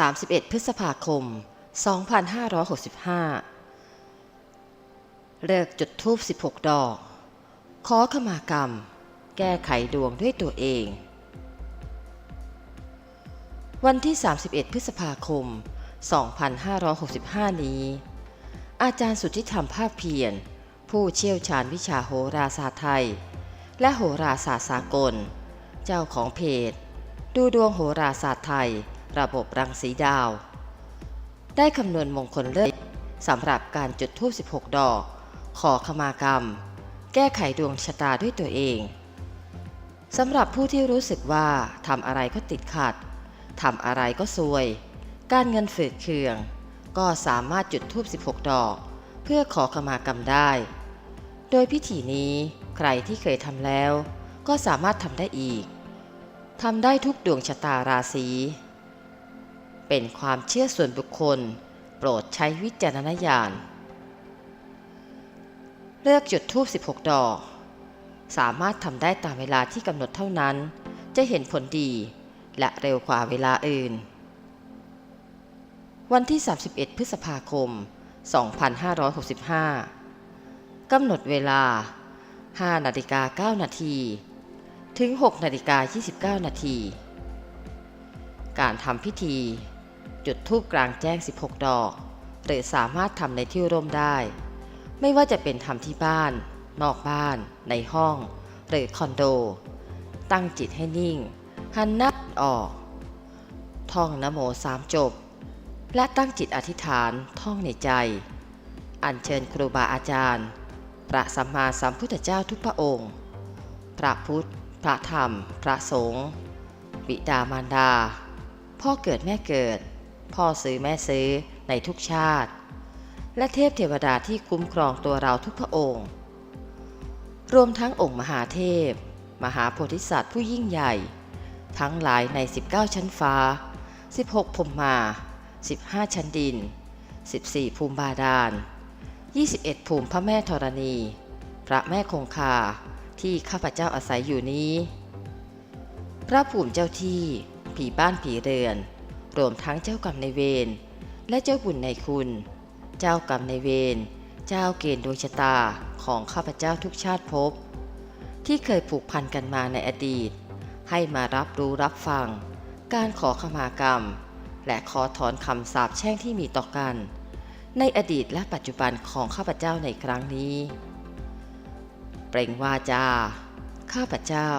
31 พฤษภาคม 2565 เลิกจุดทูบ16 ดอก ขอขมากรรม แก้ไขดวงด้วยตัวเอง วันที่ 31 พฤษภาคม 2565 นี้ อาจารย์สุทธิธรรมภาคเพียร ผู้เชี่ยวชาญวิชาโหราศาสตร์ไทย และโหราศาสตร์สากล เจ้าของเพจ ดูดวงโหราศาสตร์ไทย ระบบรังสีดาว ได้คำนวณมงคลเลิศสำหรับการจุดธูป 16 ดอก ขอขมากรรม แก้ไขดวงชะตาด้วยตัวเองสำหรับผู้ที่รู้สึกว่าทำอะไรก็ติดขัดทำอะไรก็ซวย การเงินฝืดเคือง ก็สามารถจุดธูป 16 ดอก เพื่อขอขมากรรมได้ โดยพิธีนี้ใครที่เคยทำแล้ว ก็สามารถทำได้อีกทำได้ทุกดวงชะตาราศี เป็นความเชื่อส่วนบุคคล โปรดใช้วิจารณญาณ เลือกจุดทูบ16 ดอก สามารถทำได้ตามเวลาที่กำหนดเท่านั้น จะเห็นผลดี และเร็วกว่าเวลาอื่น วันที่ 31 พฤษภาคม 2565 กำหนดเวลา 5 นาฬิกา 9 นาทีถึง 6 นาฬิกา 29 นาที การทำพิธี จุดธูปกลางแจ้ง 16 ดอก หรือสามารถทำในที่ร่มได้ ไม่ว่าจะเป็นทำที่บ้าน นอกบ้าน ในห้อง หรือคอนโด ตั้งจิตให้นิ่ง หันหน้าออก ท่องนะโมสามจบ และตั้งจิตอธิษฐานท่องในใจ อัญเชิญครูบาอาจารย์ พระสัมมาสัมพุทธเจ้าทุกพระองค์ พระพุทธ พระธรรม พระสงฆ์บิดามารดา พ่อเกิดแม่เกิด พ่อซื้อแม่ซื้อในทุกชาติ และเทพเทวดาที่คุ้มครองตัวเราทุกพระองค์ รวมทั้งองค์มหาเทพ มหาโพธิสัตว์ผู้ยิ่งใหญ่ ทั้งหลายใน 19 ชั้นฟ้า 16พรหมมา 15 ชั้นดิน 14 ภูมิบาดาล 21 ภูมิพระแม่ธรณี พระแม่คงคาที่ข้าพเจ้าอาศัยอยู่นี้ พระภูมิเจ้าที่ผีบ้านผีเรือน รวมทั้งเจ้ากรรมในเวรและเจ้าบุญในคุณ เจ้ากรรมในเวรเจ้าเกณฑ์ดวงชะตาของข้าพเจ้าทุกชาติภพที่เคยผูกพันกันมาในอดีต ให้มารับรู้รับฟัง การขอขมากรรม และขอถอนคำสาปแช่งที่มีต่อกัน ในอดีตและปัจจุบันของข้าพเจ้าในครั้งนี้ เปล่งวาจา ข้าพเจ้า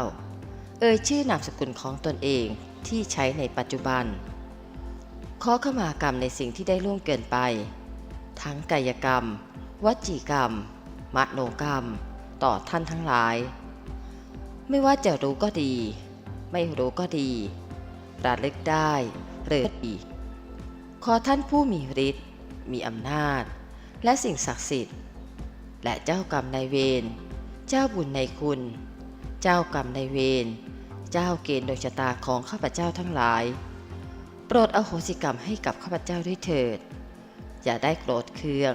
เอ่ยชื่อนามสกุลของตนเองที่ใช้ในปัจจุบัน ขอขมากรรมในสิ่งที่ได้ล่วงเกินไป ทั้งกายกรรม วจีกรรม มโนกรรม ต่อท่านทั้งหลาย ไม่ว่าจะรู้ก็ดี ไม่รู้ก็ดีระลึกได้หรือดีขอท่านผู้มีฤทธิ์มีอำนาจ และสิ่งศักดิ์สิทธิ์ และเจ้ากรรมนายเวรเจ้าบุญในคุณ เจ้ากรรมนายเวรเจ้าเกณฑ์ดวงชะตาของข้าพเจ้าทั้งหลาย โปรดอโหสิกรรมให้กับข้าพเจ้าด้วยเถิด อย่าได้โกรธเคือง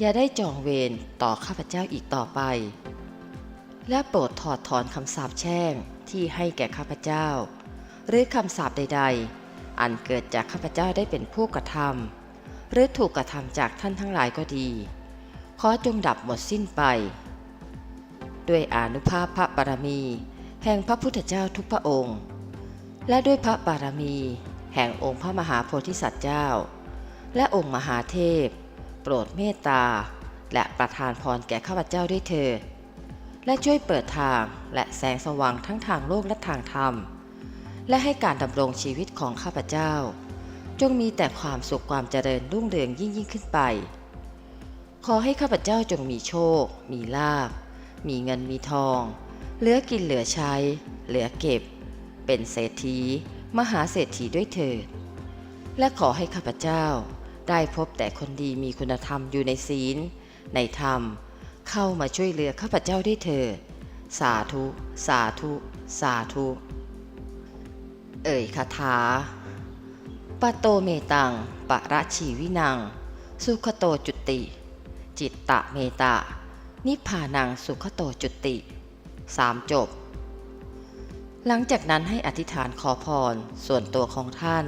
อย่าได้จองเวรต่อข้าพเจ้าอีกต่อไป และโปรดถอดถอนคำสาปแช่งที่ให้แก่ข้าพเจ้า หรือคำสาปใด ๆ อันเกิดจากข้าพเจ้าได้เป็นผู้กระทำหรือถูกกระทำจากท่านทั้งหลายก็ดีขอจงดับหมดสิ้นไป ด้วยอนุภาพพระบารมี แห่งพระพุทธเจ้าทุกพระองค์ และด้วยพระบารมี แห่งองค์พระมหาโพธิสัตว์เจ้า และองค์มหาเทพ โปรดเมตตา และประทานพรแก่ข้าพเจ้าด้วยเถิดและช่วยเปิดทางและแสงสว่างทั้งทางโลกและทางธรรม และให้การดำรงชีวิตของข้าพเจ้า จงมีแต่ความสุขความเจริญรุ่งเรืองยิ่งยิ่งขึ้นไป ขอให้ข้าพเจ้าจงมีโชค มีลาภมีเงินมีทอง เหลือกินเหลือใช้ เหลือเก็บ เป็นเศรษฐี มหาเศรษฐีด้วยเถิด และขอให้ข้าพเจ้าได้พบแต่คนดีมีคุณธรรมอยู่ในศีล ในธรรม เข้ามาช่วยเหลือข้าพเจ้าด้วยเถิด สาธุ สาธุ สาธุ เอ่ยคาถาปะโตเมตังปะระชีวินัง สุขโตจุติ จิตตะเมตะ นิพพานังสุขโตจุติสามจบ หลังจากนั้นให้อธิษฐานขอพรส่วนตัวของท่าน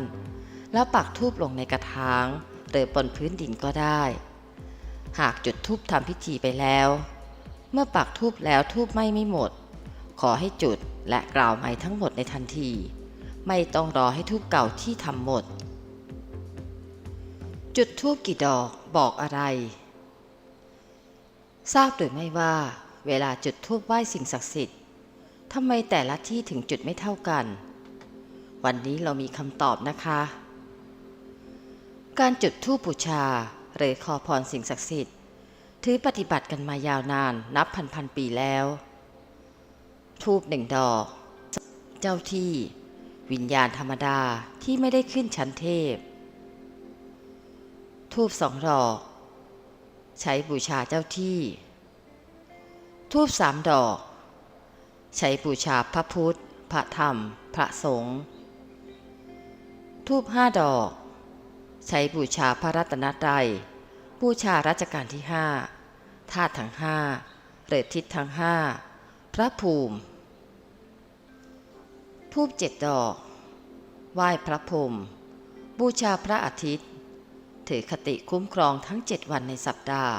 แล้วปักทูบลงในกระถางหรือบนพื้นดินก็ได้ หากจุดทูบทำพิธีไปแล้ว เมื่อปักทูบแล้วทูบไหม้ไม่หมด ขอให้จุดและกล่าวใหม่ทั้งหมดในทันที ไม่ต้องรอให้ทูบเก่าที่ทำหมด จุดทูบกี่ดอกบอกอะไร ทราบหรือไม่ว่า เวลาจุดทูบไหว้สิ่งศักดิ์สิทธิ์ ทำไมแต่ละที่ถึงจุดไม่เท่ากัน วันนี้เรามีคำตอบนะคะ การจุดธูปบูชาหรือขอพรสิ่งศักดิ์สิทธิ์ ถือปฏิบัติกันมายาวนานนับพันพันปีแล้วทูบหนึ่งดอก เจ้าที่ วิญญาณธรรมดาที่ไม่ได้ขึ้นชั้นเทพทูบสองดอก ใช้บูชาเจ้าที่ทูบสามดอก ใช้บูชาพระพุทธ พระธรรม พระสงฆ์ทูบห้าดอก ใช้บูชาพระรัตนตรัยบูชารัชกาลที่ห้าธาตุทั้งห้าหรือทิศทั้งห้าพระภูมิ ทูบเจ็ดดอก ไหว้พระพรมบูชาพระอาทิตย์ ถือคติคุ้มครองทั้งเจ็ดวันในสัปดาห์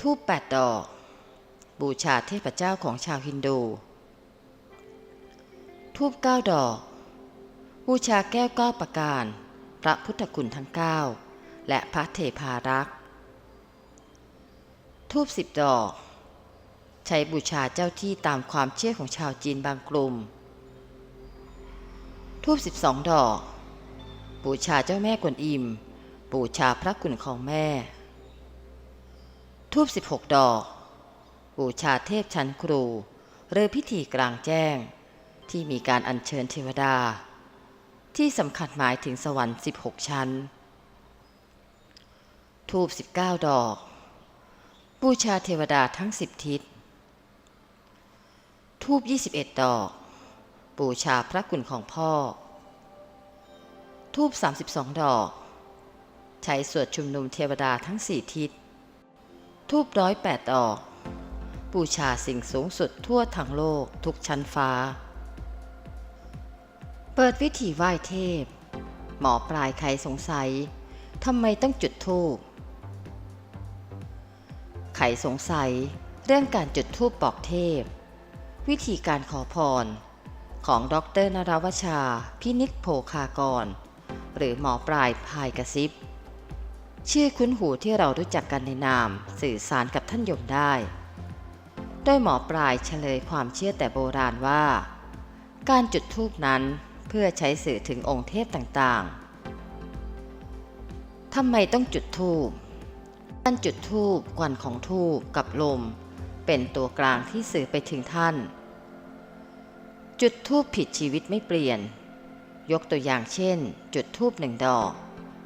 ทูบแปดดอก บูชาเทพเจ้าของชาวฮินดู ทูบเก้าดอก บูชาแก้วเก้าประการ พระพุทธคุณทั้งเก้าและพระเทพารักษ์ทูบสิบดอก ใช้บูชาเจ้าที่ตามความเชื่อของชาวจีนบางกลุ่ม ทูบสิบสองดอก บูชาเจ้าแม่กวนอิม บูชาพระคุณของแม่ ทูบสิบหกดอก บูชาเทพชั้นครู หรือพิธีกลางแจ้ง ที่มีการอัญเชิญเทวดา ที่สำคัญหมายถึงสวรรค์ 16 ชั้น ทูบ19 ดอก บูชาเทวดาทั้ง 10 ทิศ ทูบ21 ดอก บูชาพระคุณของพ่อ ทูบ32 ดอก ใช้สวดชุมนุมเทวดาทั้ง 4 ทิศ ทูบร้อยแปดดอก บูชาสิ่งสูงสุดทั่วทั้งโลกทุกชั้นฟ้า เปิดวิธีไหว้เทพ หมอปลายใครสงสัยทำไมต้องจุดธูปใครสงสัยเรื่องการจุดธูปบอกเทพ วิธีการขอพร ของดรนรวชา พินิจโภคากร หรือหมอปลายพายกระซิบ ชื่อคุ้นหูที่เรารู้จักกันในนาม สื่อสารกับท่านยมได้ โดยหมอปลายเฉลยความเชื่อแต่โบราณว่า การจุดธูปนั้นเพื่อใช้สื่อถึงองค์เทพต่างๆทำไมต้องจุดธูปการจุดธูปควันของธูปกับลม เป็นตัวกลางที่สื่อไปถึงท่าน จุดธูปผิดชีวิตไม่เปลี่ยน ยกตัวอย่างเช่น จุดธูปหนึ่งดอก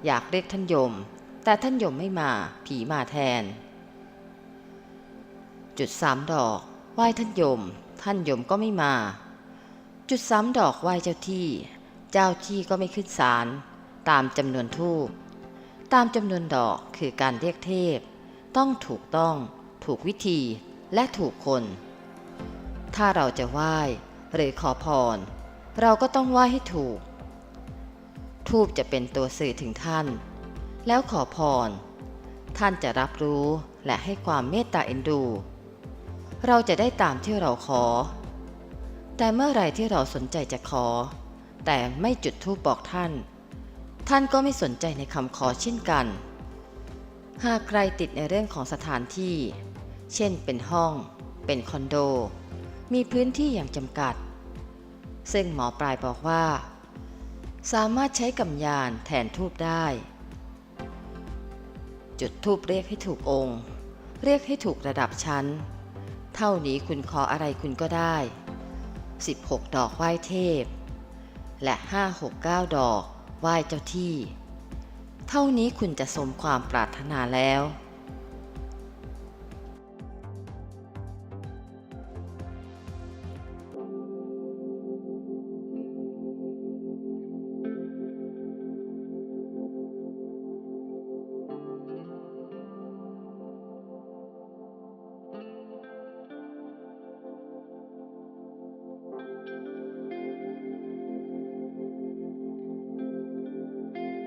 อยากเรียกท่านยม แต่ท่านยมไม่มาผีมาแทน จุดสามดอกไหว้ท่านยม ท่านยมก็ไม่มา จุดสามดอกไหว้เจ้าที่ เจ้าที่ก็ไม่ขึ้นศาลตามจำนวนทูปตามจำนวนดอกคือการเรียกเทพ ต้องถูกต้อง ถูกวิธีและถูกคน ถ้าเราจะไหว้หรือขอพร เราก็ต้องไหว้ให้ถูก ทูบจะเป็นตัวสื่อถึงท่าน แล้วขอพร ท่านจะรับรู้และให้ความเมตตาเอ็นดู เราจะได้ตามที่เราขอ แต่เมื่อไรที่เราสนใจจะขอ แต่ไม่จุดธูปบอกท่าน ท่านก็ไม่สนใจในคำขอเช่นกัน หากใครติดในเรื่องของสถานที่ เช่นเป็นห้อง เป็นคอนโด มีพื้นที่อย่างจำกัด ซึ่งหมอปลายบอกว่า สามารถใช้กำยานแทนทูบได้ จุดทูบเรียกให้ถูกองค์ เรียกให้ถูกระดับชั้น เท่านี้คุณขออะไรคุณก็ได้ 16 ดอกไหว้เทพ และ 5 6 9 ดอกไหว้เจ้าที่ เท่านี้คุณจะสมความปรารถนาแล้ว